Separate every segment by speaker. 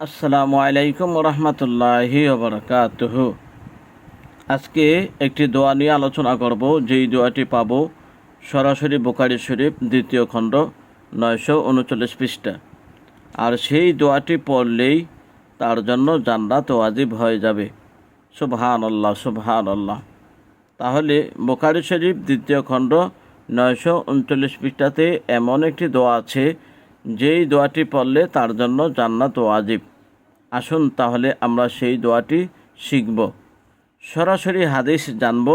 Speaker 1: আসসালামু আলাইকুম রহমতুল্লাহি ওবরকাতুহ। আজকে একটি দোয়া নিয়ে আলোচনা করব, যেই দোয়াটি পাব সরাসরি বোকারি শরীফ দ্বিতীয় খণ্ড নয়শো উনচল্লিশ পৃষ্ঠা। আর সেই দোয়াটি পড়লেই তার জন্য জান্নাত ওয়াজিব হয়ে যাবে। সুবহান আল্লাহ সুবহান আল্লাহ তাহলে বোকারি শরীফ দ্বিতীয় খণ্ড নয়শো উনচল্লিশ পৃষ্ঠাতে এমন একটি দোয়া আছে যেই দোয়াটি পড়লে তার জন্য জান্নাত ওয়াজিব আসুন তাহলে আমরা সেই দোয়াটি শিখব। সরাসরি হাদিস জানব।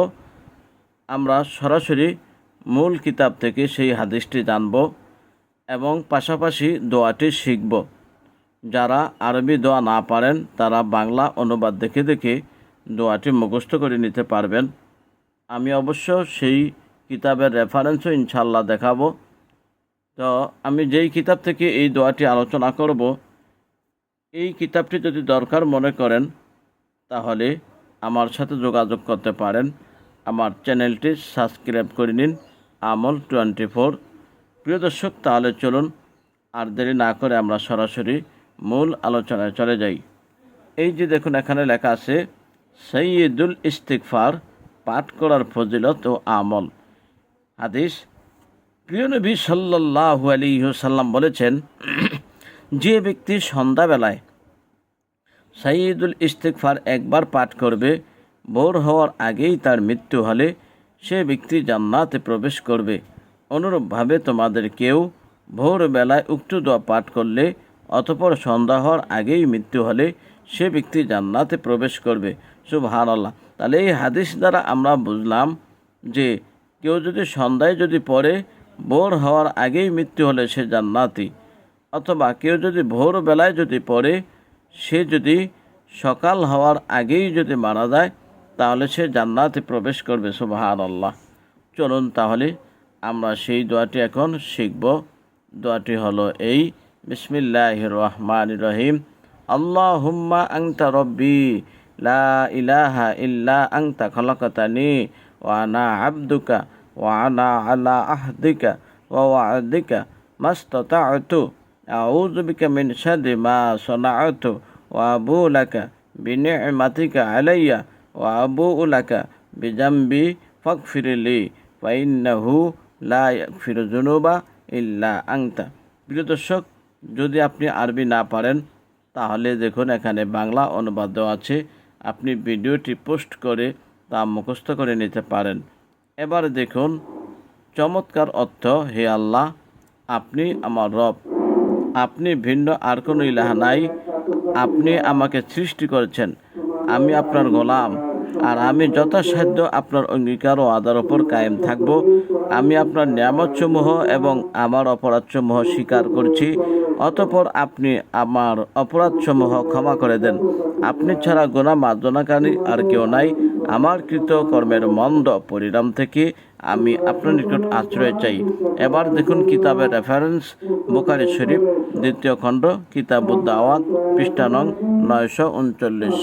Speaker 1: আমরা সরাসরি মূল কিতাব থেকে সেই হাদিসটি জানব এবং পাশাপাশি দোয়াটি শিখব। যারা আরবি দোয়া না পারেন, তারা বাংলা অনুবাদ দেখে দেখে দোয়াটি মুখস্থ করে নিতে পারবেন। আমি অবশ্য সেই কিতাবের রেফারেন্সও ইনশাল্লাহ দেখাবো। তো আমি যেই কিতাব থেকে এই দোয়াটি আলোচনা করব, এই কিতাবটি যদি দরকার মনে করেন, তাহলে আমার সাথে যোগাযোগ করতে পারেন। আমার চ্যানেলটি সাবস্ক্রাইব করে নিন, আমল টোয়েন্টি ফোর। প্রিয় দর্শক, তাহলে চলুন, আর দেরি না করে আমরা সরাসরি মূল আলোচনায় চলে যাই। এই যে দেখুন, এখানে লেখা আছে, সৈয়দুল ইস্তিকফার পাঠ করার ফজিলত ও আমল। হাদিস প্রিয় নবী সাল্লাহু আলিহাল্লাম বলেছেন, যে ব্যক্তি সন্ধ্যাবেলায় সাইয়দুল ইস্তেকফার একবার পাঠ করবে, ভোর হওয়ার আগেই তার মৃত্যু হলে সে ব্যক্তি জান্নাতে প্রবেশ করবে। অনুরূপভাবে তোমাদের কেউ ভোরবেলায় উক্ত দোয়া পাঠ করলে, অতপর সন্ধ্যা হওয়ার আগেই মৃত্যু হলে সে ব্যক্তি জান্নাতে প্রবেশ করবে। সুবহান আল্লাহ তাহলে এই হাদিস দ্বারা আমরা বুঝলাম যে কেউ যদি সন্ধ্যায় যদি পড়ে ভোর হওয়ার আগেই মৃত্যু হলে সে জান্নাতি। অথবা কেউ যদি ভোরবেলায় যদি পড়ে, সে যদি সকাল হওয়ার আগেই যদি মারা যায়, তাহলে সে জান্নাতে প্রবেশ করবে সুবাহান আল্লাহ চলুন তাহলে আমরা সেই দোয়াটি এখন শিখব। দোয়াটি হলো এই বিসমিল্লাহ রহমান রহিম আল্লাহ হুম্মা আংতা রব্বি, লা ইলাহা ইল্লা আংতা খলকতানি ওয়ানা আব্দুকা ওয়ানা আলা আহদিকা ওয়াদিকা মাস্তাতু أعوذ بك من شر ما صنعت وأبو لك بنعمتك علي وأبوء لك بذنبي فاغفر لي فإنه لا يغفر الذنوب إلا أنت প্রিয় দর্শক যদি আপনি আরবি না পারেন তাহলে দেখুন এখানে বাংলা অনুবাদ দেওয়া আছে আপনি ভিডিওটি পোস্ট করে তা মুখস্থ করে নিতে পারেন এবার দেখুন, চমৎকার অর্থ, হে আল্লাহ, আপনি আমার রব। আপনি ভিন্ন আর কোনো ইলাহা নাই। আপনি আমাকে সৃষ্টি করেছেন। আমি আপনার গোলাম। আর আমি যথাসাধ্য আপনার অঙ্গীকার ও আদার ওপর কায়েম থাকব। আমি আপনার নিয়ামতসমূহ এবং আমার অপরাধসমূহ স্বীকার করছি। অতপর আপনি আমার অপরাধসমূহ ক্ষমা করে দেন। আপনি ছাড়া গোনা মার্জনাকারী আর কেউ নাই। আমার কৃত কর্মের মন্দ পরিণাম থেকে আমি আপনার নিকট আশ্রয় চাই। এবার দেখুন কিতাবের রেফারেন্স বোকারি শরীফ, দ্বিতীয় খণ্ড কিতাবুদ্দাওয়াত পৃষ্ঠা নং নয়শো উনচল্লিশ।